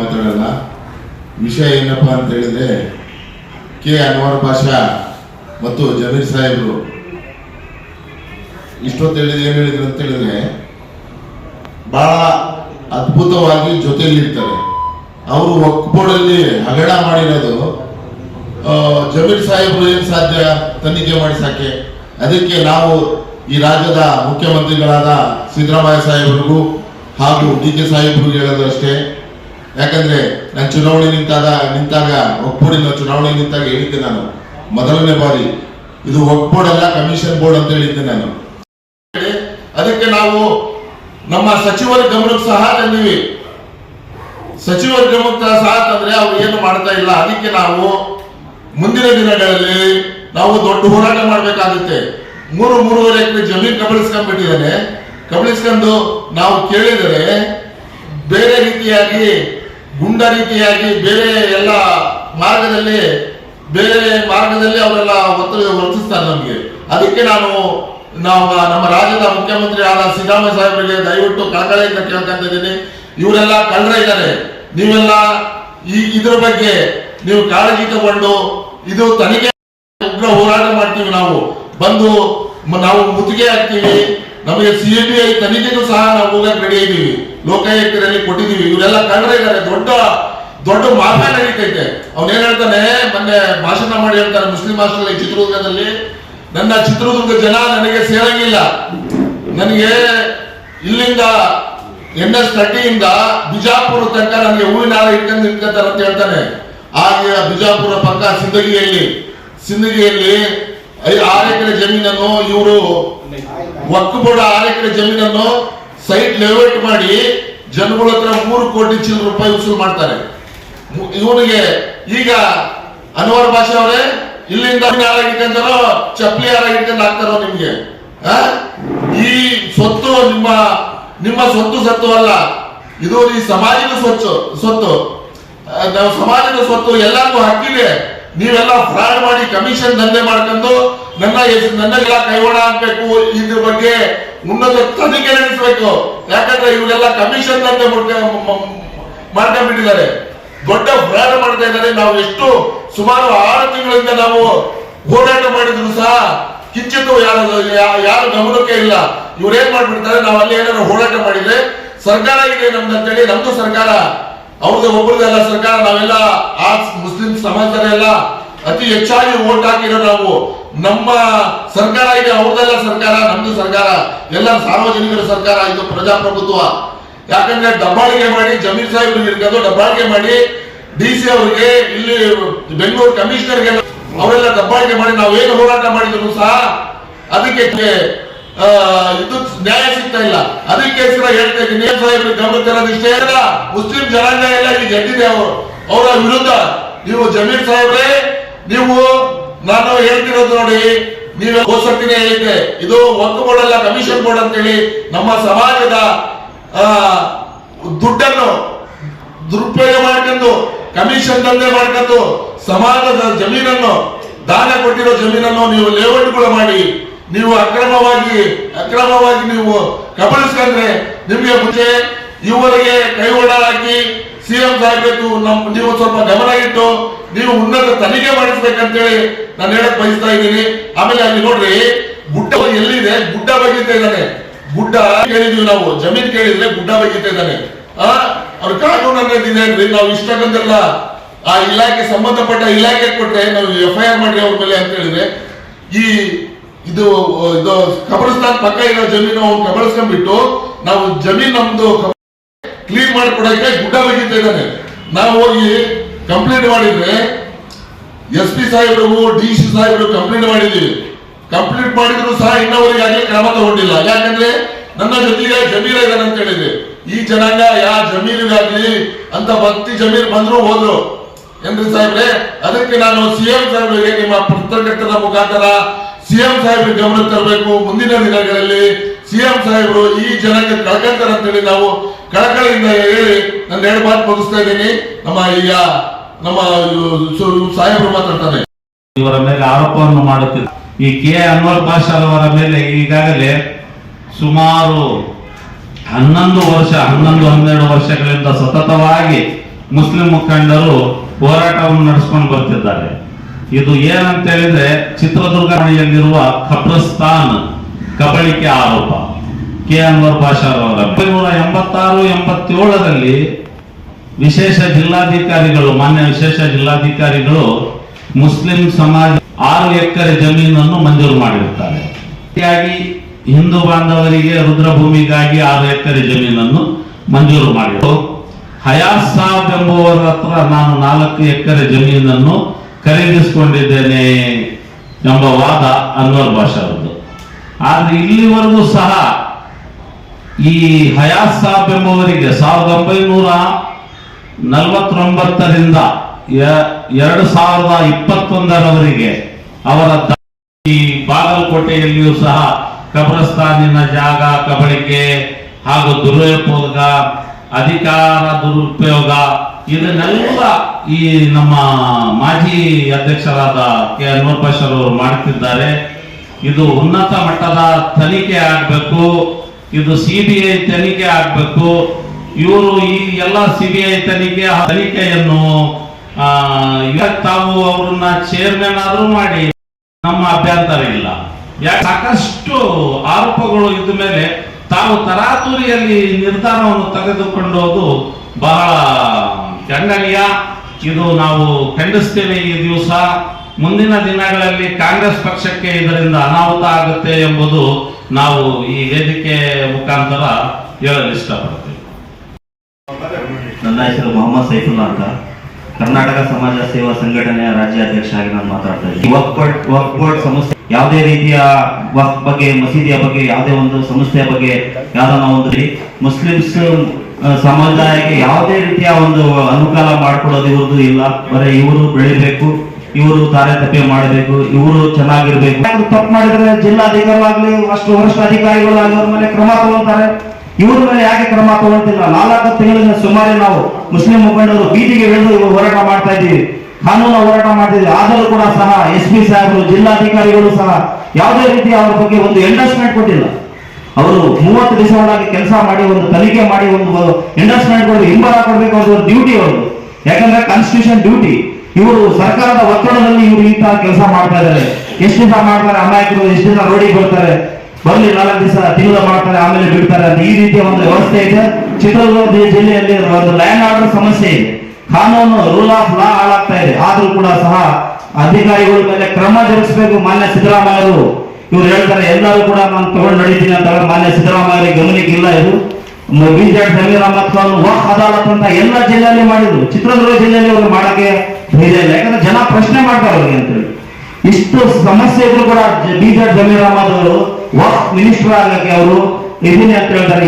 ಮಾತಾಡಲ್ಲ ವಿಷಯ ಏನಪ್ಪ ಅಂತ ಹೇಳಿದ್ರೆ, ಕೆ ಅನ್ವರ್ ಭಾಷಾ ಮತ್ತು ಜಮೀರ್ ಸಾಹೇಬರು. ಇಷ್ಟೊತ್ತು ಹೇಳಿದ್ರೆ ಏನು ಹೇಳಿದ್ರು ಅಂತ ಹೇಳಿದ್ರೆ, ಬಹಳ ಅದ್ಭುತವಾಗಿ ಜೊತೆಯಲ್ಲಿರ್ತಾರೆ. ಅವರು ವಕ್ಫ್ ಹಗಡ ಮಾಡಿರೋದು ಜಮೀರ್ ಸಾಹೇಬರು ಏನ್ ಸಾಧ್ಯ? ತನಿಖೆ ಮಾಡಿಸಕ್ಕೆ ಅದಕ್ಕೆ ನಾವು ಈ ರಾಜ್ಯದ ಮುಖ್ಯಮಂತ್ರಿಗಳಾದ ಸಿದ್ದರಾಮಯ್ಯ ಸಾಹೇಬ್ರಿಗೂ ಹಾಗೂ ಡಿ ಕೆ ಸಾಹೇಬ್ರಿಗೂ ಹೇಳೋದು ಅಷ್ಟೇ. ಯಾಕಂದ್ರೆ ನಾನು ಚುನಾವಣೆ ನಿಂತಾಗ ನಿಂತಾಗ ಒಕ್ಬೋರ್ಡಿನ ಚುನಾವಣೆ ನಿಂತಾಗ ಹೇಳಿದ್ದೆ ನಾನು. ಮೊದಲನೇ ಬಾರಿ. ಇದು ವಕ್ಫ್ ಬೋರ್ಡ್ ಅಲ್ಲ, ಕಮಿಷನ್ ಬೋರ್ಡ್ ಅಂತ ಹೇಳಿದ್ದೆ ನಾನು. ಅದಕ್ಕೆ ನಾವು ನಮ್ಮ ಸಚಿವರ ಗಮನಕ್ಕೆ ಸಹ ತಂದಿವಿ. ಸಚಿವರ ಗಮನಕ್ಕೆ ಸಹ ತಂದ್ರೆ ಅವ್ರು ಏನು ಮಾಡ್ತಾ ಇಲ್ಲ. ಅದಕ್ಕೆ ನಾವು ಮುಂದಿನ ದಿನಗಳಲ್ಲಿ ನಾವು ದೊಡ್ಡ ಹೋರಾಟ ಮಾಡಬೇಕಾಗುತ್ತೆ. ಮೂರು, ಮೂರುವರೆ ಎಕರೆ ಜಮೀನು ಕಬಳಿಸ್ಕೊಂಡ್ಬಿಟ್ಟಿದ್ದಾನೆ. ಕಬಳಿಸ್ಕೊಂಡು ನಾವು ಕೇಳಿದರೆ ಬೇರೆ ರೀತಿಯಾಗಿ ಗುಂಡ ರೀತಿಯಾಗಿ ಬೇರೆ ಎಲ್ಲ ಮಾರ್ಗದಲ್ಲಿ, ಬೇರೆ ಮಾರ್ಗದಲ್ಲಿ ಅವರೆಲ್ಲ ಒತ್ತಡ ವರ್ತಿಸ್ತಾರೆ ನಮಗೆ. ಅದಕ್ಕೆ ನಾನು ನಾವು ನಮ್ಮ ರಾಜ್ಯದ ಮುಖ್ಯಮಂತ್ರಿ ಆದ ಸಿದ್ದರಾಮಯ್ಯ ಸಾಹೇಬರಿಗೆ ದಯವಿಟ್ಟು ಕಳಕಳಿಯಿಂದ ಕೇಳ್ಕೊಂತ ಇದ್ದೀನಿ. ಇವರೆಲ್ಲ ಕಳ್ಳರ ಇದ್ದಾರೆ. ನೀವೆಲ್ಲ ಈ ಇದ್ರ ಬಗ್ಗೆ ನೀವು ಕಾಳಜಿ ತಗೊಂಡು ಇದು ತನಿಖೆ ಉಗ್ರ ಹೋರಾಟ ಮಾಡ್ತೀವಿ ನಾವು. ಬಂದು ನಾವು ಮುತ್ತಿಗೆ ಹಾಕ್ತೀವಿ. ನಮಗೆ ಸಿಬಿಐ ತನಿಖೆಗೂ ಸಹ ನಾವು ಹೋಗಕ್ಕೆ ರೆಡಿ ಇದ್ದೀವಿ ಲೋಕಾಯುಕ್ತರಲ್ಲಿ ಕೊಟ್ಟಿದ್ದೀವಿ. ಇವರೆಲ್ಲ ಇದ್ದಾರೆ. ದೊಡ್ಡ ದೊಡ್ಡ ಮಾರ್ಗ ನಡೀತೈತೆ. ಅವನೇನ್ ಹೇಳ್ತಾನೆ? ಮೊನ್ನೆ ಭಾಷಣ ಮಾಡಿ ಹೇಳ್ತಾನೆ ಮುಸ್ಲಿಂ ಹಾಸ್ಟೆಲ್ ಚಿತ್ರದುರ್ಗದಲ್ಲಿ. ನನ್ನ ಚಿತ್ರದುರ್ಗ ಜನ ನನಗೆ ಸೇರಂಗಿಲ್ಲ. ನನಗೆ ಇಲ್ಲಿಂದ ಎನ್ ಎಸ್ ತರ್ಟಿಯಿಂದ ಬಿಜಾಪುರ ತನಕ ನನಗೆ ಹೂವಿನ ಹಾರ ಇಟ್ಕೊಂಡು ನಿಂತ್ಕೊಂತಾರೆ ಅಂತ ಹೇಳ್ತಾನೆ. ಹಾಗೆ ಬಿಜಾಪುರ ಪಕ್ಕ ಸಿಂದಗಿಯಲ್ಲಿ ಸಿಂದಗಿಯಲ್ಲಿ ಆರು ಎಕರೆ ಜಮೀನನ್ನು ಇವರು ಒಕ್ಕಬೋಡ ಆರು ಎಕರೆ ಜಮೀನನ್ನು ಸೈಟ್ ಲೆವೆಟ್ ಮಾಡಿ ಜನಗಳ ಹತ್ರ ಮೂರು ಕೋಟಿ ಚಿಲ್ ರೂಪಾಯಿ ವಸೂಲು ಮಾಡ್ತಾರೆ. ಇವನಿಗೆ ಈಗ ಅನ್ವರ್ ಭಾಷೆ ಅವರೇ, ಇಲ್ಲಿಂದ ಹಾರ ಇಟ್ಕೊಂತಾರೋ ಚಪ್ಪಲಿ ಹಾರ ಇಟ್ಕೊಂಡು ಹಾಕ್ತಾರೋ ನಿಮ್ಗೆ? ಈ ಸ್ವತ್ತು ನಿಮ್ಮ ನಿಮ್ಮ ಸ್ವತ್ತು ಸತ್ತು ಅಲ್ಲ, ಇದು ಈ ಸಮಾಜದ ಸ್ವಚ್ಛ ಸ್ವತ್ತು. ನಾವು ಸಮಾಜದ ಸ್ವತ್ತು ಎಲ್ಲರಿಗೂ ಹಕ್ಕಿದೆ. ನೀವೆಲ್ಲ ಫ್ರಾಡ್ ಮಾಡಿ ಕಮಿಷನ್ ದಂಧೆ ಮಾಡ್ಕೊಂಡು ನನ್ನ ನನ್ನ ಕೈವಾಡ ಹಾಕ್ಬೇಕು, ಇದ್ರ ಬಗ್ಗೆ ಉನ್ನತ ತನಿಖೆ ನಡೆಸಬೇಕು ಯಾಕಂದ್ರೆ ಇವರೆಲ್ಲ ಕಮಿಷನ್ ಅಂತ ಮಾಡ್ಕೊಂಡ್ಬಿಟ್ಟಿದ್ದಾರೆ. ದೊಡ್ಡ ಹೋರಾಟ ಮಾಡ್ತಾ ಇದ್ದಾರೆ. ನಾವು ಎಷ್ಟು ಸುಮಾರು ಆರು ತಿಂಗಳಿಂದ ನಾವು ಹೋರಾಟ ಮಾಡಿದ್ರು ಸಹ ಕಿಂಚಿತ್ತು ಯಾರು ಯಾರು ಗಮನಕ್ಕೆ ಇಲ್ಲ. ಇವ್ರೇನ್ ಮಾಡ್ಬಿಡ್ತಾರೆ? ನಾವು ಅಲ್ಲಿ ಏನಾದ್ರು ಹೋರಾಟ ಮಾಡಿದ್ರೆ ಸರ್ಕಾರ ಇದೆ ನಮ್ದು ಅಂತೇಳಿ ನಮ್ದು ಸರ್ಕಾರ. ಅವ್ರದ್ದು ಒಬ್ಬರದೆಲ್ಲ ಸರ್ಕಾರ. ನಾವೆಲ್ಲ ಆ ಮುಸ್ಲಿಂ ಎಲ್ಲ ಅತಿ ಹೆಚ್ಚಾಗಿ ಓಟ್ ಹಾಕಿರೋ ನಾವು ನಮ್ಮ ಸರ್ಕಾರ ಇದೆ ಅವ್ರದೆಲ್ಲ ಸರ್ಕಾರ, ನಮ್ದು ಸರ್ಕಾರ, ಎಲ್ಲ ಸಾರ್ವಜನಿಕರ ಸರ್ಕಾರ, ಇದು ಪ್ರಜಾಪ್ರಭುತ್ವ. ಯಾಕಂದ್ರೆ ದಬ್ಬಾಳಿಕೆ ಮಾಡಿ, ಜಮೀರ್ ಸಾಹೇಬ್ ಇರ್ಕೊಂಡು ದಬ್ಬಾಳಿಕೆ ಮಾಡಿ, ಡಿ ಸಿ ಅವರಿಗೆ, ಇಲ್ಲಿ ಬೆಂಗಳೂರು ಕಮಿಷನರ್ಗೆ ಅವರೆಲ್ಲ ದಬ್ಬಾಳಿಕೆ ಮಾಡಿ ನಾವು ಏನು ಹೋರಾಟ ಮಾಡಿದ್ರು ಸಹ ಅದಕ್ಕೆ ಇದು ನ್ಯಾಯ ಸಿಗ್ತಾ ಇಲ್ಲ. ಅದಕ್ಕೋಸ್ಕರ ಹೇಳ್ತಾ ಇದ್ದೀನಿ ಅಲ್ಲ, ಮುಸ್ಲಿಂ ಜನಾಂಗ ಎಲ್ಲ ಇಲ್ಲಿ ಗೆದ್ದಿದೆ ಅವರು. ಅವರ ವಿರುದ್ಧ ನೀವು ಜಮೀರ್ ಸಾಹೇಬ್ರೆ, ನೀವು ನಾನು ಹೇಳ್ತಿರೋದು ನೋಡಿ, ನೀವು ಹೋಸಕ್ತಿನೇ ಹೇಳಿದ್ದೆ ಇದು ಒಂದು ಬೋರ್ಡ್ ಅಲ್ಲ, ಕಮಿಷನ್ ಬೋರ್ಡ್ ಅಂತೇಳಿ ನಮ್ಮ ಸಮಾಜದ ದುಡ್ಡನ್ನು ದುರುಪಯೋಗ ಮಾಡ್ಕೊಂಡು, ಕಮಿಷನ್ ದಂಧೆ ಮಾಡ್ಕೊಂಡು, ಸಮಾಜದ ಜಮೀನನ್ನು, ದಾನ ಕೊಟ್ಟಿರೋ ಜಮೀನನ್ನು ನೀವು ಲೇಔಟ್ಗಳು ಮಾಡಿ, ನೀವು ಅಕ್ರಮವಾಗಿ ಅಕ್ರಮವಾಗಿ ನೀವು ಕಬಳಿಸ್ಕೊಂಡ್ರೆ, ನಿಮಗೆ ಮುಂಚೆ ಇವರಿಗೆ ಕೈವಾಡ ಹಾಕಿ ಸಿಎಂ ಆಗ್ಬೇಕು ನಮ್ ನೀವು ಸ್ವಲ್ಪ ಗಮನ ಇಟ್ಟು ನೀವು ಉನ್ನತ ತನಿಖೆ ಮಾಡಿಸ್ಬೇಕಂತೇಳಿ ನಾನು ಹೇಳಕ್ ಬಯಸ್ತಾ ಇದ್ದೀನಿ. ಆಮೇಲೆ ಅಲ್ಲಿ ನೋಡ್ರಿ, ಗುಡ್ಡ ಎಲ್ಲಿದೆ? ಗುಡ್ಡ ಬಗೀತಾ ಇದ್ದಾನೆ. ಗುಡ್ಡ ಕೇಳಿದ್ವಿ ನಾವು, ಜಮೀನ್ ಕೇಳಿದ್ರೆ ಗುಡ್ಡ ಬಗೀತಾ ಇದ್ದಾನೆ. ಆ, ಅವ್ರ ಕಾನೂನು ಅನ್ನೋದಿದೆ ಅಂದ್ರೆ ನಾವು ಇಷ್ಟಕ್ಕೊಂದೆಲ್ಲ ಆ ಇಲಾಖೆ ಸಂಬಂಧಪಟ್ಟ ಇಲಾಖೆ ಕೊಟ್ರೆ ನಾವು ಎಫ್ ಐ ಆರ್ ಮಾಡ್ರಿ ಅವ್ರ ಮೇಲೆ ಅಂತ ಹೇಳಿದ್ರೆ, ಈ ಇದು ಇದು ಕಬ್ರಸ್ತಾನ್ ಪಕ್ಕ ಇರೋ ಜಮೀನು ಅವ್ರು ಕಬಳಿಸ್ಕೊಂಡ್ಬಿಟ್ಟು ನಾವು ಜಮೀನ್ ನಮ್ದು ಕ್ಲೀನ್ ಮಾಡ್ಕೊಡೋಕೆ ಗುಡ್ಡ ಬಗೀತಾ ಇದ್ದಾನೆ. ನಾವು ಹೋಗಿ ಕಂಪ್ಲೇಂಟ್ ಮಾಡಿದ್ರೆ ಎಸ್ ಪಿ ಸಾಹೇಬರು, ಡಿ ಸಿ ಸಾಹೇಬರು ಕಂಪ್ಲೇಂಟ್ ಮಾಡಿದ್ವಿ. ಕಂಪ್ಲೇಂಟ್ ಮಾಡಿದ್ರು ಸಹ ಇನ್ನವರಿಗೆ ಆಗಲಿ ಕ್ರಮ ತಗೊಂಡಿಲ್ಲ. ಯಾಕಂದ್ರೆ ನನ್ನ ಜೊತೆಗೆ ಜಮೀರ್ ಇದ್ದಾನೆ ಅಂತ ಹೇಳಿದೆ ಈ ಜನಾಂಗ ಯಾ ಜಮೀನಿಗಾಗ್ಲಿ ಅಂತ ಭಕ್ತಿ ಜಮೀನ್ ಬಂದ್ರು, ಹೋದ್ರು. ಏನ್ರಿ ಸಾಹೇಬ್ರೆ? ಅದಕ್ಕೆ ನಾನು ಸಿಎಂ ಸಾಹೇಬ್ರಿಗೆ ನಿಮ್ಮ ಪತ್ರಕರ್ತರ ಮುಖಾಂತರ ಸಿಎಂ ಸಾಹೇಬ್ ಗಮನ ತರಬೇಕು. ಮುಂದಿನ ದಿನಗಳಲ್ಲಿ ಸಿಎಂ ಸಾಹೇಬರು ಈ ಜನಕ್ಕೆ ಅಂತ ಅಂತೇಳಿ ನಾವು ಕಳಕಳಿಯಿಂದ ಹೇಳಿ ನನ್ನ ಎರಡು ಮಾತು ಮುಗಿಸ್ತಾ ಇದ್ದೀನಿ. ನಮ್ಮ ಈಗ ನಮ್ಮ ಸಾಹೇಬರು ಮಾತಾಡ್ತಾರೆ. ಇವರ ಮೇಲೆ ಆರೋಪವನ್ನು ಮಾಡುತ್ತಿಲ್ಲ ಈ ಕೆ ಅನ್ವರ್ ಪಾಷಾಲ್ ಅವರ ಮೇಲೆ ಈಗಾಗಲೇ ಸುಮಾರು ಹನ್ನೊಂದು ವರ್ಷ, ಹನ್ನೊಂದು, ಹನ್ನೆರಡು ವರ್ಷಗಳಿಂದ ಸತತವಾಗಿ ಮುಸ್ಲಿಂ ಮುಖಂಡರು ಹೋರಾಟವನ್ನು ನಡೆಸ್ಕೊಂಡು ಬರ್ತಿದ್ದಾರೆ. ಇದು ಏನಂತ ಹೇಳಿದ್ರೆ ಚಿತ್ರದುರ್ಗ ಖಬ್ರಸ್ತಾನ್ ಕಬಳಿಕೆ ಆರೋಪ. ಕೆ. ಅನ್ವರ್ ಭಾಷಾರವರ. ಒಂಬೈನೂರ ಎಂಬತ್ತಾರು, ಎಂಬತ್ತೇಳರಲ್ಲಿ ವಿಶೇಷ ಜಿಲ್ಲಾಧಿಕಾರಿಗಳು, ಮಾನ್ಯ ವಿಶೇಷ ಜಿಲ್ಲಾಧಿಕಾರಿಗಳು ಮುಸ್ಲಿಂ ಸಮಾಜ ಆರು ಎಕರೆ ಜಮೀನನ್ನು ಮಂಜೂರು ಮಾಡಿರುತ್ತಾರೆ. ಹಿಂದೂ ಬಾಂಧವರಿಗೆ ರುದ್ರಭೂಮಿಗಾಗಿ ಆರು ಎಕರೆ ಜಮೀನನ್ನು ಮಂಜೂರು ಮಾಡಿದರು. ಹಯಾಸ್ ಸಾಬ್ ಎಂಬುವರ ಹತ್ರ ನಾನು ನಾಲ್ಕು ಎಕರೆ ಜಮೀನನ್ನು ಖರೀದಿಸಿಕೊಂಡಿದ್ದೇನೆ ಎಂಬ ವಾದ ಅನ್ವರ್ ಭಾಷಾ ಅವರದ್ದು. ಆದ್ರೆ ಇಲ್ಲಿವರೆಗೂ ಸಹ ಈ ಹಯಾಸ್ ಸಾಬ್ ಎಂಬುವರಿಗೆ ಸಾವಿರದ ಒಂಬೈನೂರ ನಲವತ್ತೊಂಬತ್ತರಿಂದ ಎರಡು ಸಾವಿರದ ಇಪ್ಪತ್ತೊಂದರವರೆಗೆ ಅವರ ಈ ಬಾಗಲಕೋಟೆಯಲ್ಲಿಯೂ ಸಹ ಕಬ್ರಸ್ತಾನಿನ ಜಾಗ, ಕಬಳಿಕೆ ಹಾಗೂ ದುರುಪಯೋಗ, ಅಧಿಕಾರ ದುರುಪಯೋಗ, ಇದನ್ನೆಲ್ಲ ಈ ನಮ್ಮ ಮಾಜಿ ಅಧ್ಯಕ್ಷರಾದ ಕೆ ಅನ್ವರ್ ಅವರು ಮಾಡುತ್ತಿದ್ದಾರೆ. ಇದು ಉನ್ನತ ಮಟ್ಟದ ತನಿಖೆ ಆಗಬೇಕು, ಇದು ಸಿಬಿಐ ತನಿಖೆ ಆಗಬೇಕು. ಇವರು ಈ ಎಲ್ಲ ಸಿಬಿಐ ತನಿಖೆ ತನಿಖೆಯನ್ನು ತಾವು ಅವರನ್ನ ಚೇರ್ಮನ್ ಆದರೂ ಮಾಡಿ, ನಮ್ಮ ಅಭ್ಯಂತರ ಇಲ್ಲ. ಯಾಕೆ? ಸಾಕಷ್ಟು ಆರೋಪಗಳು ಇದ್ದ ಮೇಲೆ ತಾವು ತರಾತುರಿಯಲ್ಲಿ ನಿರ್ಧಾರವನ್ನು ತೆಗೆದುಕೊಂಡೋದು ಬಹಳ ಖಂಡನೀಯ. ಇದು ನಾವು ಖಂಡಿಸ್ತೇವೆ ಈ ದಿವಸ. ಮುಂದಿನ ದಿನಗಳಲ್ಲಿ ಕಾಂಗ್ರೆಸ್ ಪಕ್ಷಕ್ಕೆ ಇದರಿಂದ ಅನಾಹುತ ಆಗುತ್ತೆ ಎಂಬುದು ನಾವು ಈ ವೇದಿಕೆ ಮುಖಾಂತರ ಹೇಳಲು ಇಷ್ಟಪಡ್ತೀವಿ. ನನ್ನ ಹೆಸರು ಮೊಹಮ್ಮದ್ ಸೈಫುಲ್ಲಾ ಅಂತ. ಕರ್ನಾಟಕ ಸಮಾಜ ಸೇವಾ ಸಂಘಟನೆಯ ರಾಜ್ಯಾಧ್ಯಕ್ಷ ಆಗಿ ನಾನು ಮಾತಾಡ್ತಾ ಇದ್ದೀನಿ. ವಕ್ಫ್ ಬೋರ್ಡ್ ಸಂಸ್ಥೆ ಯಾವುದೇ ರೀತಿಯ ವಕ್ ಬಗ್ಗೆ, ಮಸೀದಿಯ ಬಗ್ಗೆ, ಯಾವುದೇ ಒಂದು ಸಂಸ್ಥೆಯ ಬಗ್ಗೆ ಯಾವ್ದಾನ ಒಂದು ಮುಸ್ಲಿಮ್ಸ್ ಸಮುದಾಯಕ್ಕೆ ಯಾವುದೇ ರೀತಿಯ ಒಂದು ಅನುಕೂಲ ಮಾಡ್ಕೊಡೋದು ಇವ್ರದ್ದು ಇಲ್ಲ. ಬರೀ ಇವರು ಬೆಳಿಬೇಕು, ಇವರು ತಾರತಮ್ಯ ಮಾಡಬೇಕು, ಇವರು ಚೆನ್ನಾಗಿರ್ಬೇಕು. ತಪ್ಪು ಮಾಡಿದ್ರೆ ಜಿಲ್ಲಾಧಿಕಾರಿಗಳಾಗ್ಲಿ, ಅಷ್ಟು ವರಿಷ್ಠ ಅಧಿಕಾರಿಗಳಾಗ್ಲಿ ಅವ್ರ ಮೇಲೆ ಕ್ರಮ ತಗೊಳ್ತಾರೆ. ಇವ್ರ ಮೇಲೆ ಯಾಕೆ ಕ್ರಮ ತಗೊಳ್ತಿಲ್ಲ? ನಾಲ್ಕು ತಿಂಗಳಿಂದ ಸುಮಾರು ನಾವು ಮುಸ್ಲಿಂ ಮುಖಂಡರು ಬೀದಿಗೆ ಇಳಿದು ಇವರು ಹೋರಾಟ ಮಾಡ್ತಾ ಇದ್ದೀವಿ. ಕಾನೂನು ಹೋರಾಟ ಮಾಡ್ತಿದ್ವಿ ಆದರೂ ಕೂಡ ಸಹ ಎಸ್ ಪಿ ಸಾಹೇಬರು, ಜಿಲ್ಲಾಧಿಕಾರಿಗಳು ಸಹ ಯಾವುದೇ ರೀತಿ ಅವ್ರ ಬಗ್ಗೆ ಒಂದು ಎಂಡರ್ಸ್ಮೆಂಟ್ ಕೊಟ್ಟಿಲ್ಲ. ಅವರು ಮೂವತ್ತು ದಿವಸ ಕೆಲಸ ಮಾಡಿ ಒಂದು ತನಿಖೆ ಮಾಡಿ ಒಂದು ಇಂಡಸ್ಟ್ಮೆಂಟ್ಗಳು ಹಿಂಬಲ ಕೊಡಬೇಕು ಒಂದು ಡ್ಯೂಟಿ ಅವರು ಯಾಕಂದ್ರೆ ಕಾನ್ಸ್ಟಿಟ್ಯೂಷನ್ ಡ್ಯೂಟಿ ಇವರು ಸರ್ಕಾರದ ಒತ್ತಡದಲ್ಲಿ ಇವರು ಈ ತರ ಕೆಲಸ ಮಾಡ್ತಾ ಇದ್ದಾರೆ. ಎಷ್ಟು ದಿವಸ ಮಾಡ್ತಾರೆ, ಅಮಾಯಕರು ಎಷ್ಟು ದಿನ ರೋಡಿಗೆ ಬರ್ತಾರೆ? ಬರ್ಲಿ, ನಾಲ್ಕು ದಿವಸ ತಿಂಗಳ ಮಾಡ್ತಾರೆ, ಆಮೇಲೆ ಬಿಡ್ತಾರೆ ಅಂತ ಈ ರೀತಿಯ ಒಂದು ವ್ಯವಸ್ಥೆ ಇದೆ. ಚಿತ್ರದುರ್ಗ ಜಿಲ್ಲೆಯಲ್ಲಿ ಒಂದು ಲ್ಯಾಂಡ್ ಆರ್ಡರ್ ಸಮಸ್ಯೆ ಇದೆ. ಕಾನೂನು ರೂಲ್ ಆಫ್ ಲಾ ಹಾಳಾಗ್ತಾ ಇದೆ. ಆದ್ರೂ ಕೂಡ ಸಹ ಅಧಿಕಾರಿಗಳ ಮೇಲೆ ಕ್ರಮ ಜರುಗಿಸಬೇಕು ಮಾನ್ಯ ಸಿದ್ದರಾಮಯ್ಯರು ಇವ್ರು ಹೇಳ್ತಾರೆ, ಎಲ್ಲರೂ ಕೂಡ ನಾನು ತಗೊಂಡು ನಡೀತೀನಿ ಅಂತ ಹೇಳಿ ಮಾನ್ಯ ಸಿದ್ದರಾಮಯ್ಯ ಗಮನಕ್ಕೆ ಇಲ್ಲ ಇದು. ಬಿಜೆಪಿ ಸಮೀರ್ ಅಹಮದ್ ಅದಾಲತ್ ಅಂತ ಎಲ್ಲ ಜಿಲ್ಲೆಯಲ್ಲಿ ಮಾಡಿದ್ರು. ಚಿತ್ರದುರ್ಗ ಜಿಲ್ಲೆಯಲ್ಲಿ ಅವರು ಮಾಡಕ್ಕೆ ಧೈರ್ಯ ಇಲ್ಲ. ಯಾಕಂದ್ರೆ ಜನ ಪ್ರಶ್ನೆ ಮಾಡ್ತಾರೆ ಅವ್ರಿಗೆ ಅಂತೇಳಿ ಇಷ್ಟು ಸಮಸ್ಯೆ ಇದ್ರು ಕೂಡ ಬಿಜೆಪಿ ಸಮೀರ್ ಅಹಮದ್ ಅವರು ಮಿನಿಸ್ಟರ್ ಆಗಕ್ಕೆ ಅವರು ಇದೀನಿ ಅಂತ ಹೇಳ್ತಾರೆ.